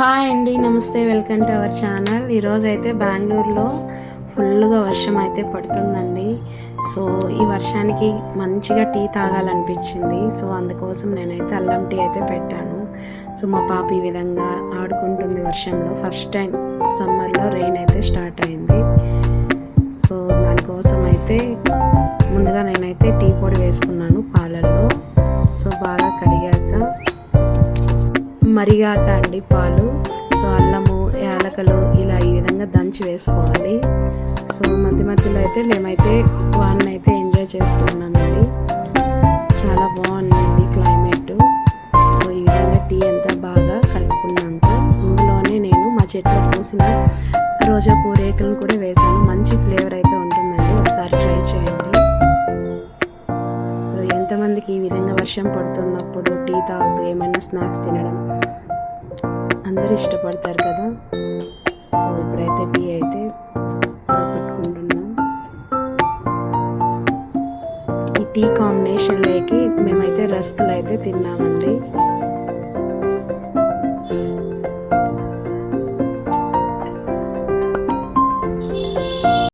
Hi అండి నమస్తే welcome to our channel. ఈరోజు అయితే బెంగళూరులో ఫుల్గా వర్షం అయితే పడుతుందండి. సో ఈ వర్షానికి మంచిగా టీ తాగాలనిపించింది. సో అందుకోసం నేనైతే అల్లం టీ అయితే పెట్టాను. సో మా పాప ఈ విధంగా ఆడుకుంటుంది వర్షంలో. ఫస్ట్ టైం సమ్మర్లో రెయిన్ అయితే స్టార్ట్ అయింది. మరిగాక అండి పాలు. సో అల్లము యాలకలు ఇలా ఈ విధంగా దంచి వేసుకోవాలి. సో మధ్య మధ్యలో అయితే మేమైతే వాన్ అయితే ఎంజాయ్ చేస్తున్నామండి. చాలా బాగుంది క్లైమేట్. సో ఈ విధంగా టీ అంతా బాగా కలుపుకున్నాక ఇందులోనే నేను మా చెట్లు పూసిన రోజా పూరేకలను కూడా వేసాను మంచి ఎంతమందికి ఈ విధంగా వర్షం పడుతున్నప్పుడు టీ తాగుతూ ఏమైనా స్నాక్స్ తినడం అందరూ ఇష్టపడతారు కదా. సో ఇప్పుడైతే టీ అయితే పెట్టుకుంటున్నాం ఈ టీ కాంబినేషన్లోకి మేమైతే రస్కులు అయితే తిన్నామండి.